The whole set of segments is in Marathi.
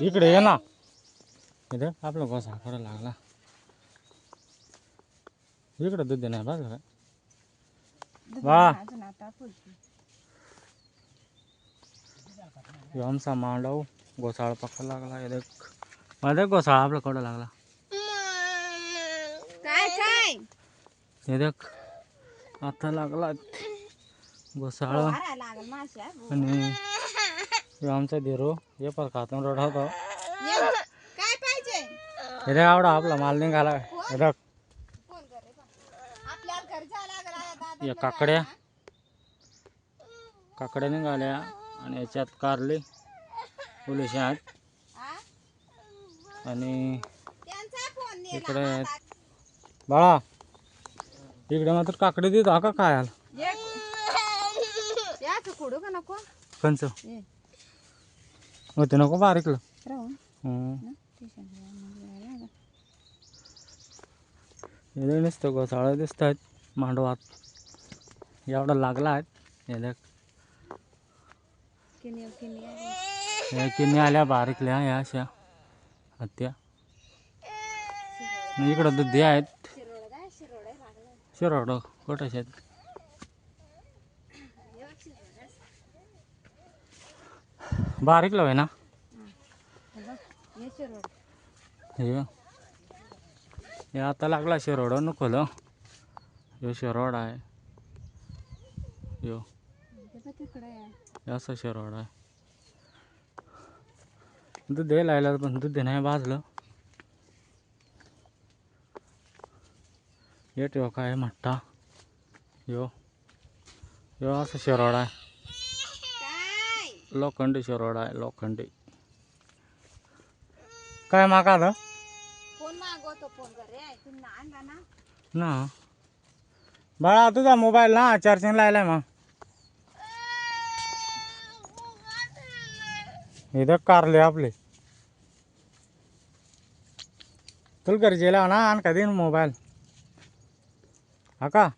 इकडे ये ना. इथं आपला गोसा खरं लागला. इकडं दूध नाही का वा. ह्यो आमचा मांडव गोसाळ पक्का लागला देख माझा गोसाळा आपला कडं लागला. काय काय? हे देख आता लागला. माश्या आणि ह्यो आमचा धीरू हे पण खातून रडवतो ये, काय पाहिजे? देख आवडा आपला माल निघाला. रे. आपल्याला लागल या काकड्या. काकड्या निघाल्या आणि याच्यात कारले पोलीस आहेत? आणि इकडे. बाळा इकडे मात्र काकडे देत हा का काय आला ये. याचं कुडू का नको? कंच ये. होते नको बारीकलं राहून. हे नुसतं गोसाळं दिसत आहेत मांडवात एवढा लागला आहेत हे देख किनी आहे. हे आल्या बारीकल्या ह्या अशा हत्या आणि इकडं दुधी आहेत शिरोड काय शिरोड आहे लागलं शिरोड कोटाशे आहेत बारीक लावाय ना. हे आता लागला शिरोड नको यो शिरोड आहे. यो. असं शिरोड आहे. दूध लायला पण दूध नाही भाजलं. हे ठेव काय म्हट्टा यो. यो असं शिरोड आहे. लोखंडी शिरोड आहे लोखंडी. काय माका आता फोन मागवतो फोन कर रे तुम्ही आणला ना. ना. बाळा तुझा मोबाईल ना चार्जिंग लायलाय मग. इथं कारले आपले. तुला गरजेला ना आण का देईन मोबाईल. हा का?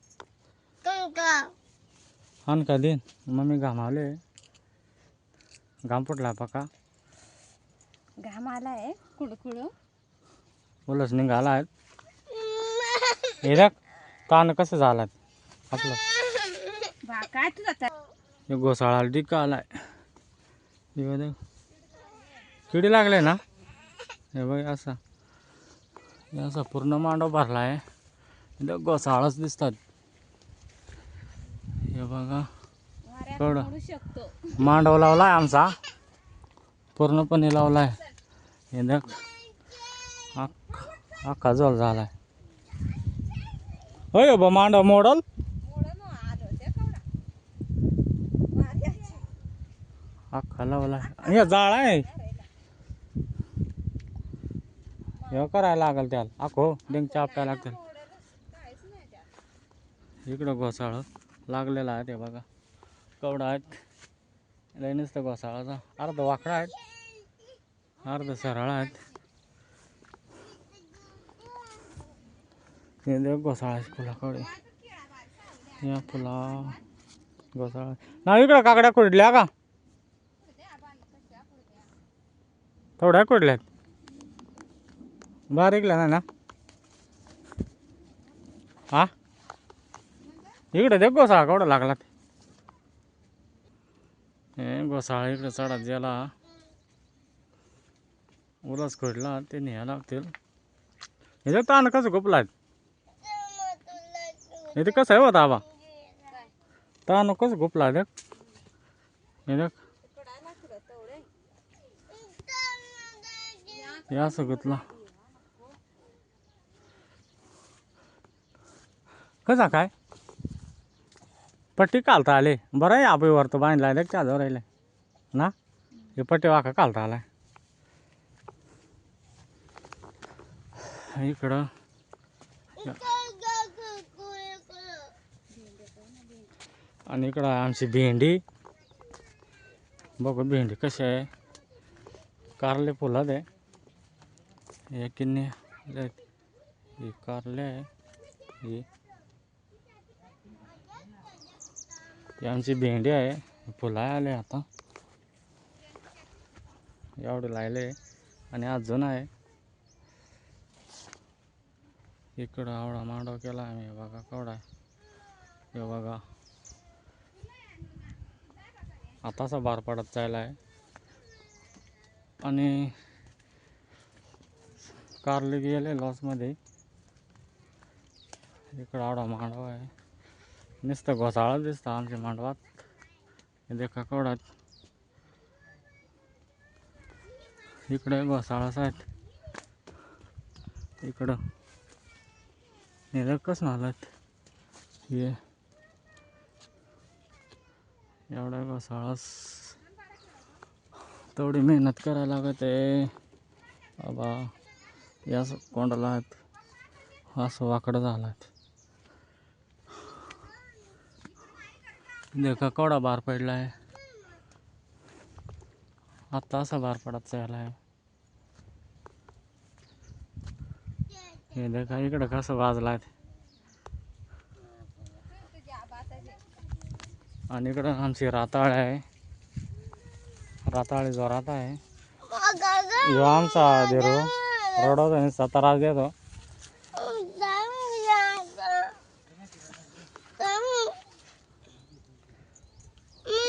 आण का देईन. मग मी घामावले. घाम फुटला पका घाम आलाय कुड कुड उलस निघाला आहेत हे ताण कसं झाला आपलं. काय तुझा घोसाळा डिक्का आलाय. हे बघ किडी लागले ना? हे बघ असा. हे असा पूर्ण मांडव भरला आहे घोसाळाच दिसतात. हे बघा. शकतो. मांडव लावलाय आमचा. पूर्णपणे लावलाय. हे देख. अख्खा अख्खा जवळ झालाय. होय बा मांडव मोडल. अख्खा लावलाय. हे जाळ आहे. हे करायला लागल त्याला. अखो डिंग चापटायला लागतील. इकडं घोसाळ लागलेला आहे ते बघा. कवडा आहेत. लय नुसतं घोसाळाचा. अर्ध वाकडा आहेत. अर्ध सरळ आहेत. हे देव घोसाळाची फुलाकडे. या फुला घोसाळा. ना इकडं काकड्या कुडल्या का? थोड्या कुडल्यात बारीकल्या नाही ना? हा? इकडे देख घोसाळा केवढा लागलात ते हे गोसाळा इकडे उलास खोडला ते न्यायला लागतील. हे ताण कसं गोपला हे ते कसं आहे होता आबा ताण कसं गोपला देख. हे देख. हे असं गुतला कसा काय? पट्टी कालता आले. बरं आहे आबाई वरतो बांधला देख त्याजवळ राहिले ना? हे पट्टी वाका कालता आलाय इकडं आणि इकडं आहे आमची भेंडी। बघू भेंडी कशी आहे कारले फुलं आहे हे किन्ने? आहेत. हे कारले आहे हे ही आमची भेंडी आहे फुलं आले आता। एवढं लायलं आहे आणि आज अजून आहे. इकडं आवडा मांडव केला आम्ही. हे बघा कवडा आहे. हे बघा. आताचा बार पडत जायला आहे आणि कारले गेले लॉसमध्ये इकडं आवडा मांडव आहे. नुसतं घोसाळा दिसतं आमच्या मांडवात. देखा केवढा इकडे घोसाळाच आहेत इकडं. निरकच नालात. हे. एवढ्या घोसाळास तेवढी मेहनत करायला लागत. आहे बाबा याच कोंडाला आहेत असं वाकडं झालात. देखा केवढा बार पडला आहे आत्ता असा बार पडत चालला आहे हे देखा इकडं कसं वाजलाय आणि इकडं आमची राताळ आहे. राताळी जोरात आहे ह्यो आमचा देरो रडवतो आणि त्रास देतो.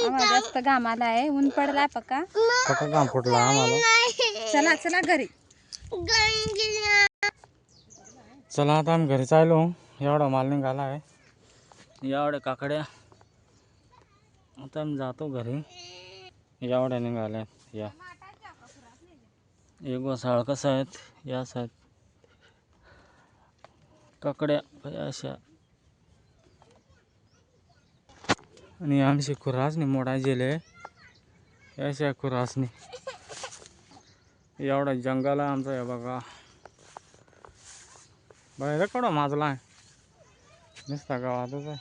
आम्हाला जास्त घाम आला आहे ऊन पडलाय पक्का. पक्का काम फुटला आम्हाला. चला चला घरी. चला आता आम्ही घरी चाललो एवढा माल निघाला आहे. एवढ्या काकड्या. आता आम्ही जातो घरी. एवढ्या निघाल्या या. एक वसाळ कसं आहेत? या साहेब काकड्या. अशा. आणि आमची खुरासनी मोडा गेले अशा खुरासनी. एवढा जंगल आहे आमचं हे बघा. बाहेर कडा माजला आहे? नुसता गावातच आहे.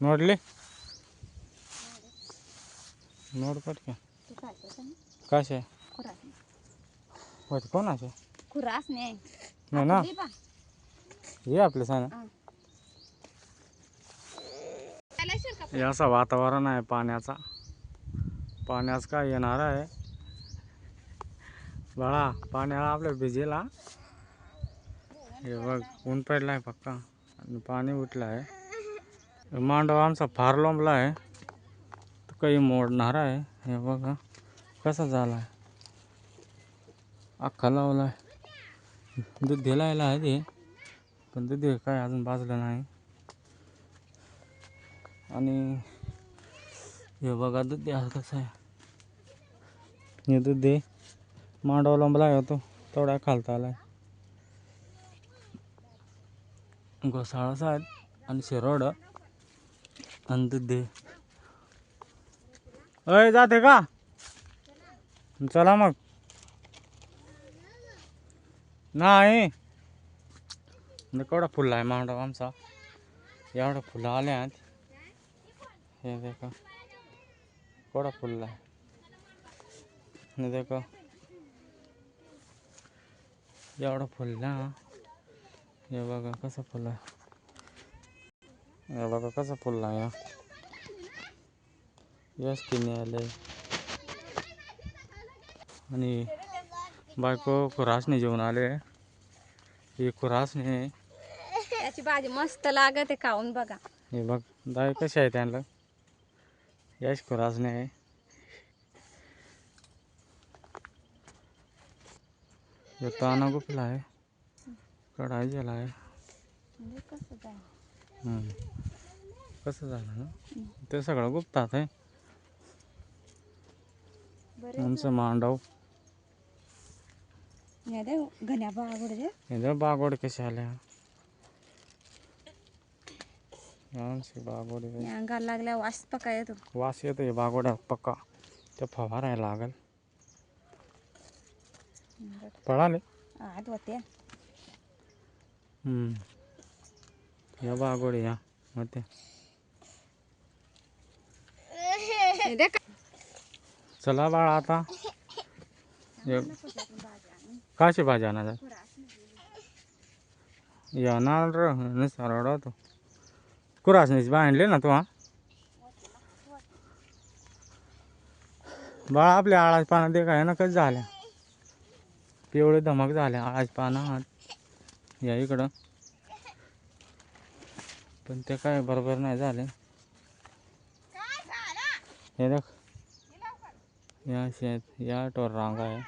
नोडले? नोड पटके कसे होते कोणाचे? खुरास नाही. नाही ना. ये आपले सांग त्याला शिरका हे असं वातावरण आहे पाण्याचा. पाण्याच काय येणार आहे? बाळा पाण्याला आपल्या भिजेला. हे बघ ऊन पडलं आहे पक्का आणि पाणी उठलं आहे मांडव आमचा फार लोंबला आहे. तो काही मोडणार आहे. हे बघा कसा झाला आहे अख्खा लावला आहे दूध दिलायला आहे ते. पण दूध काय अजून भाजलं नाही. आणि हे बघा दूध द्या कसं आहे. हे दूध दे. मांडव लांबला होतो तेवढा खालता आला घोसाळाचा आहेत आणि शिरोड. आणि दूध दे. अय जाते का? चला मग. नाही. आणि केवढा फुलला आहे मांडव आमचा. एवढा फुलं आले आहेत हे देखो। फुलला आहे हे। देखो। एवढा फुलला हे बघा कसं फुलं आहे हे बघा कसं फुलला या यश किने आले आणि बायको खुरासने जेवण आले ही खुरासने त्याची भाजी मस्त लागत आहे खाऊन बघा। हे बघ दाय कसे आहे त्यांना यश खुरासने आहे हे। ताना गुपला आहे कढाई गेला आहे म्हणजे कसं काय हम्म. कसं झालं ना? ते सगळं गुप्तात आहे बरे आमचं मांडव नाही दे घन्या बागड दे हे बागोड कशा आल्या आमची बागोड आहे. अंगाला लागल्या वास पका येतो. वास येतो हे बागोड्या पक्का ते फवारायला लागल. पळाले? आत होते हम्म. या बागोडी या. होते चला बाळा आता. ये- काशी भाजी आणा येणार नुसता रडवतो. कुरासनीच बांधले ना तू हा? बाळा आपल्या आळाच पानं ते काय ना कच झाल्या. पिवळे धमक झाल्या आळाच पानं या इकडं. पण ते काय बरोबर नाही झाले. हे देख. या शेत या टोर रांगा आहे.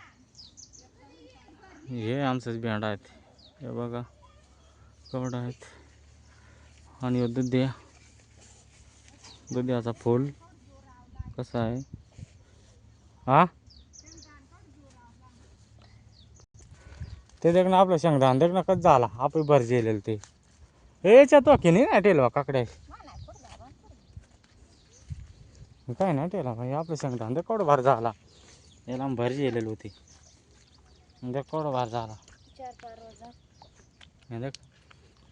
हे आमचंच भेंड आहेत. हे बघा. कवड आहेत. आणि ह्यो दुधिया दुधियाचा फूल कसा आहे? हा? ते देख ना आपलं शेंगदाण देख ना कसं झाला. आपण भर गेलेलं ते. याच्यात वाकी नाही टेलवा काकड्या. काय नाही टेला भाई आपलं शेंगदाण देख केवढं भार झाला. याला भर गेलेलं होती. देख केवढं भार झाला. देख.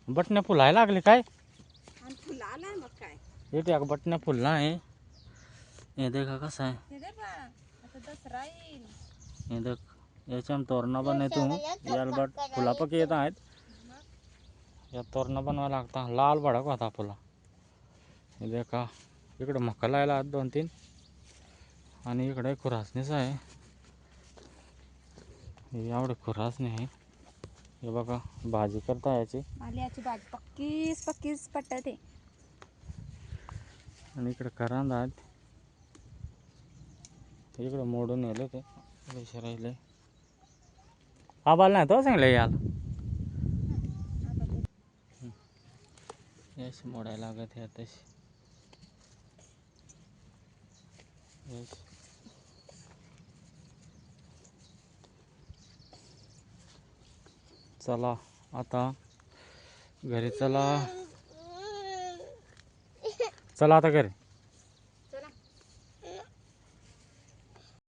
बटण्या फुलायला लागले काय? फुलं आलाय मग काय? येते अगं बटण्या फुलला आहे. हे देखा कसं आहे. हे दे बा आता दसरा येईल. हे देख याच्यात तोरणं बनवतो. याला बट फुलापक येत आहेत. या तोरणं बनवायला लागता. लाल भडक होता फुला. हे देखा इकडं मका लायला दोन तीन. आणि इकडे खुरासणीच आहे. हे एवढे खुरासणी आहे. हे बघा भाजी करता याची. आल्याची भाजी. पक्कीच पक्कीच पट्टा ते आणि इकडं करांदा आहेत. इकडं मोडून येले ते. पैसे राहिले. आबाल नाही तो सांगलं याल. यश मोडायला लागत आहे तशी यश. चला आता घरी चला. चला आता घरी.